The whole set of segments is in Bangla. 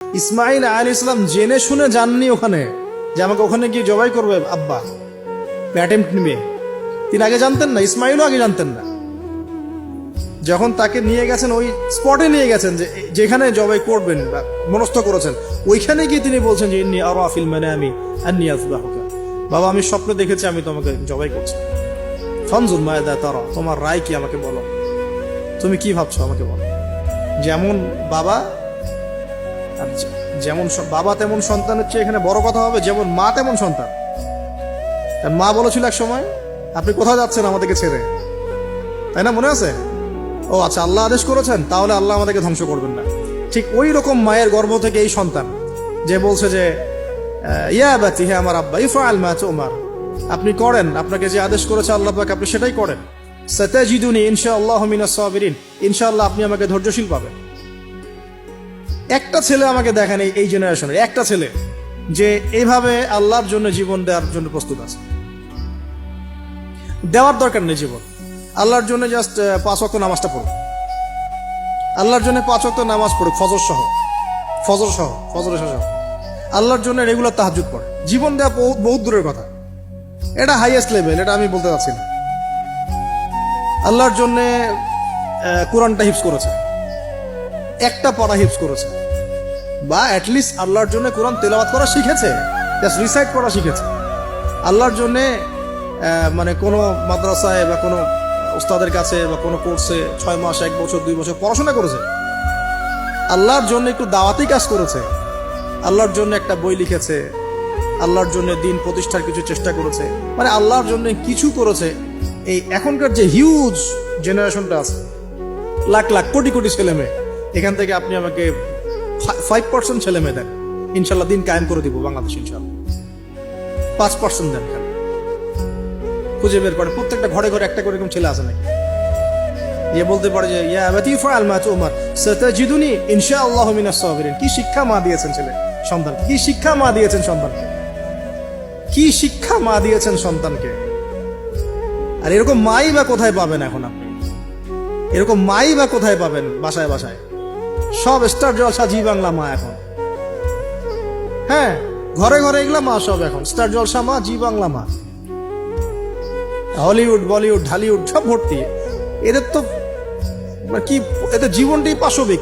ইসমাইল আলী ইসলাম জেনে শুনে যাননি ওখানে যে আমাকে ওখানে গিয়ে জবাই করবে আব্বা অ্যাটেম্প নিবে তিনি আগে জানতেন না ইসমাইলও আগে জানতেন না। যখন তাকে নিয়ে গেছেন, ওই স্পটে নিয়ে গেছেন যে যেখানে জবাই করবেন বা মনস্থ করেছেন, ওইখানে গিয়ে তিনি বলছেন যে, ইন্নি আরও আফিল মানে আমি আন্নি আসবাহুকা বাবা, আমি স্বপ্ন দেখেছি আমি তোমাকে জবাই করছি। ফনজুল মায়দা তারা, তোমার রায় কি আমাকে বলো? তুমি কি ভাবছ আমাকে বলো? যেমন বাবা যেমন বাবা তেমন সন্তানের চেয়ে এখানে বড় কথা হবে, যেমন মা তেমন সন্তান। কারণ মা বলেছিল এক সময়, আপনি কোথায় যাচ্ছেন আমাদেরকে ছেড়ে? তাই না, মনে আছে? ও আচ্ছা আল্লাহ আদেশ করেছেন, তাহলে আল্লাহ আমাদেরকে ধ্বংস করবেন না। ঠিক ওই রকম মায়ের গর্ভ থেকে এই সন্তান, যে বলছে যে ইয়া বাতি হে আমার আব্বা ইফা আল মা উমার আপনি করেন, আপনাকে যে আদেশ করেছে আল্লাহ পাক, আপনি সেটাই করেন। সতাজিদুনি ইনশা আল্লাহ মিনা সাবিরিন। ইনশাআল্লাহ আপনি আমাকে ধৈর্যশীল পাবেন। একটা ছেলে আমাকে দেখেন এই জেনারেশনের একটা ছেলে যে এইভাবে আল্লাহর জন্য জীবন দেওয়ার জন্য প্রস্তুত আছে। দেওয়ার দরকার নেই জীবন। আল্লাহর জন্য জাস্ট পাঁচ অক্ট নামাজটা পড়ো আল্লাহর জন্য পাঁচ অক্ট নামাজ পড়ো ফজর সহ। ফজর সহ ফজর সহ। আল্লাহর জন্য রেগুলার তাহাজুদ পড়ে। জীবন দেওয়া বহুত দূরের কথা। এটা হাইয়েস্ট লেভেল এটা আমি বলতে চাচ্ছি না। আল্লাহর জন্য কোরআনটা হিপস করেছে। একটা পড়া হিপস করেছে। বা অ্যাটলিস্ট আল্লাহর জন্য কোরআন তেলাওয়াত করা শিখেছে জাস্ট রিসাইট করা শিখেছে। আল্লাহর জন্যে মানে কোনো মাদ্রাসায় বা কোনো ওস্তাদের কাছে বা কোনো কোর্সে ছয় মাস, এক বছর, দুই বছর পড়াশোনা করেছে। আল্লাহর জন্য একটু দাওয়াতি কাজ করেছে। আল্লাহর জন্য একটা বই লিখেছে। আল্লাহর জন্য দিন প্রতিষ্ঠার কিছু চেষ্টা করেছে। মানে আল্লাহর জন্য কিছু করেছে। এই এখনকার যে হিউজ জেনারেশনটা আছে, লাখ লাখ, কোটি কোটি ছেলে মেয়ে এখান থেকে আপনি আমাকে ফাইভ পার্সেন্ট ছেলে মেয়ে দেন। ইনশাল্লাহ দিন কায়েম করে দিব বাংলাদেশ, ইনশাল্লাহ। পাঁচ পার্সেন্ট দেন খালি। খুঁজে বের করে প্রত্যেকটা ঘরে ঘরে একটা করে এরকম ছেলে আছে নাকি? ইয়ে বলতে পারে যে, ইয়া বাতিফা আল মাতু উমার সাতাজিদুনি ইনশাআল্লাহু মিনাস সাবিরিন। কি শিক্ষা মা দিয়েছেন ছেলে? সন্তান, কি শিক্ষা মা দিয়েছেন সন্তানকে? কি শিক্ষা মা দিয়েছেন সন্তানকে? আর এরকম মাই বা কোথায় পাবেন এখন আপনি? এরকম মাই বা কোথায় পাবেন বাসায় বাসায়? সব স্টার জলসা জি বাংলা মা এখন। হ্যাঁ ঘরে ঘরে এগুলা মা সব এখন। স্টার জলসা মা, জি বাংলা মা। হলিউড বলিউড ঢালিউড সব ভর্তি। এদের তো মানে কি, এদের জীবনটাই পাশবিক।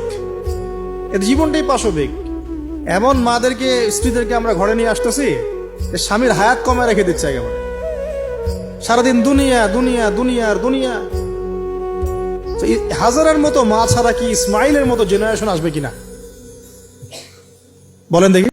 এদের জীবনটাই পাশবিক। এমন মাদেরকে, স্ত্রীদেরকে আমরা ঘরে নিয়ে আসতেছি স্বামীর হায়াত কমে রেখে দিচ্ছে একেবারে। সারাদিন দুনিয়া দুনিয়া দুনিয়া আর দুনিয়া। হাজারের মতো মা ছাড়া কি ইসমাইলের মতো জেনারেশন আসবে কিনা? বলেন দেখি।